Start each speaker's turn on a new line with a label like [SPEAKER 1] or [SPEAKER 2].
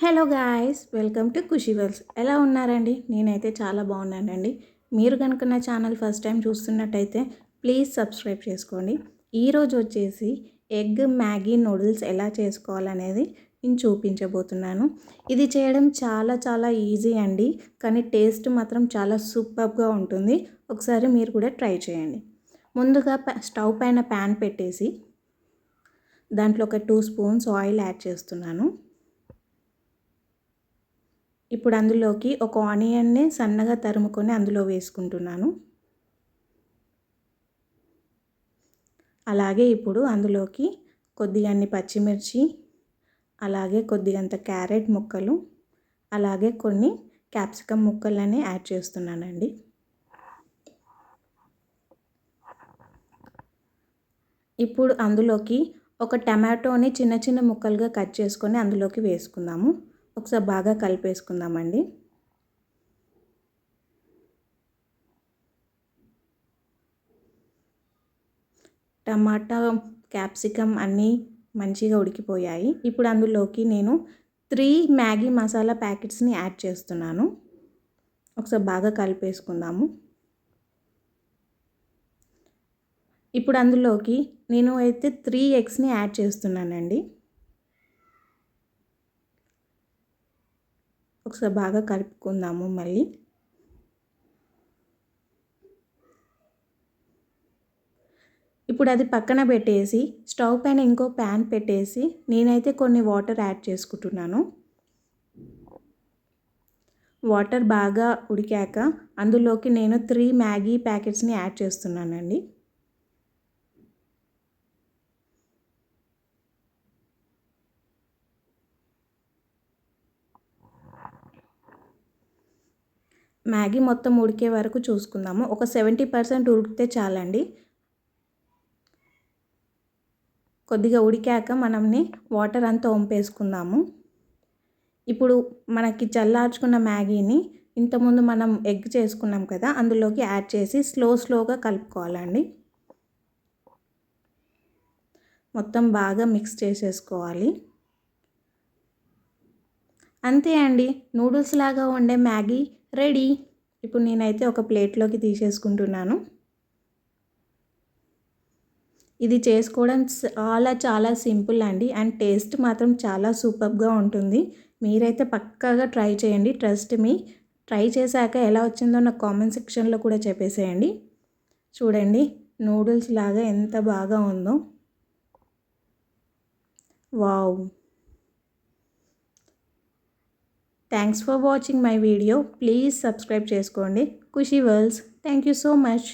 [SPEAKER 1] Hello guys welcome to Khushi wells. ఎలా ఉన్నారండి? నేనైతే చాలా బాగున్నానండి. మీరు కనుక నా ఛానల్ ఫస్ట్ టైం చూస్తున్నట్టయితే ప్లీజ్ సబ్స్క్రైబ్ చేసుకోండి. ఈరోజు వచ్చేసి ఎగ్ మ్యాగీ నూడిల్స్ ఎలా చేసుకోవాలనేది నేను చూపించబోతున్నాను. ఇది చేయడం చాలా చాలా ఈజీ అండి కానీ టేస్ట్ మాత్రం చాలా సూపర్గా ఉంటుంది. ఒకసారి మీరు కూడా ట్రై చేయండి. ముందుగా స్టవ్ పైన ప్యాన్ పెట్టేసి దాంట్లో ఒక టూ స్పూన్స్ ఆయిల్ యాడ్ చేస్తున్నాను. ఇప్పుడు అందులోకి ఒక ఆనియన్ని సన్నగా తరుముకొని అందులో వేసుకుంటున్నాను. అలాగే ఇప్పుడు అందులోకి కొద్దిగన్ని పచ్చిమిర్చి అలాగే కొద్దిగంత క్యారెట్ ముక్కలు అలాగే కొన్ని క్యాప్సికమ్ ముక్కలని యాడ్ చేస్తున్నానండి. ఇప్పుడు అందులోకి ఒక టమాటోని చిన్న చిన్న ముక్కలుగా కట్ చేసుకొని అందులోకి వేసుకుందాము. ఒకసారి బాగా కలిపేసుకుందామండి. టమాటా క్యాప్సికమ్ అన్నీ మంచిగా ఉడికిపోయాయి. ఇప్పుడు అందులోకి నేను త్రీ మ్యాగీ మసాలా ప్యాకెట్స్ని యాడ్ చేస్తున్నాను. ఒకసారి బాగా కలిపేసుకుందాము. ఇప్పుడు అందులోకి నేను అయితే త్రీ ఎగ్స్ని యాడ్ చేస్తున్నానండి. ఒకసారి బాగా కలుపుకుందాము మళ్ళీ. ఇప్పుడు అది పక్కన పెట్టేసి స్టవ్ పైన ఇంకో ప్యాన్ పెట్టేసి నేనైతే కొన్ని వాటర్ యాడ్ చేసుకుంటున్నాను. వాటర్ బాగా ఉడికాక అందులోకి నేను త్రీ మ్యాగీ ప్యాకెట్స్ని యాడ్ చేస్తున్నానండి. మ్యాగీ మొత్తం ఉడికే వరకు చూసుకుందాము. ఒక సెవెంటీ పర్సెంట్ ఉడికితే చాలండి. కొద్దిగా ఉడికాక మనల్ని వాటర్ అంతా వంపేసుకుందాము. ఇప్పుడు మనకి చల్లార్చుకున్న మ్యాగీని ఇంతకుముందు మనం ఎగ్ చేసుకున్నాం కదా అందులోకి యాడ్ చేసి స్లో స్లోగా కలుపుకోవాలండి. మొత్తం బాగా మిక్స్ చేసేసుకోవాలి. అంతే అండి. నూడిల్స్ లాగా ఉండే మ్యాగీ రెడీ. ఇప్పుడు నేనైతే ఒక ప్లేట్లోకి తీసేసుకుంటున్నాను. ఇది చేసుకోవడం చాలా చాలా సింపుల్ అండి. అండ్ టేస్ట్ మాత్రం చాలా సూపర్గా ఉంటుంది. మీరైతే పక్కాగా ట్రై చేయండి. Trust me. ట్రై చేశాక ఎలా వచ్చిందో నాకు కామెంట్ సెక్షన్లో కూడా చెప్పేసేయండి. చూడండి నూడిల్స్ లాగా ఎంత బాగా ఉందో. Wow! Thanks for watching my video please subscribe చేసుకోండి. Khushi worlds thank you so much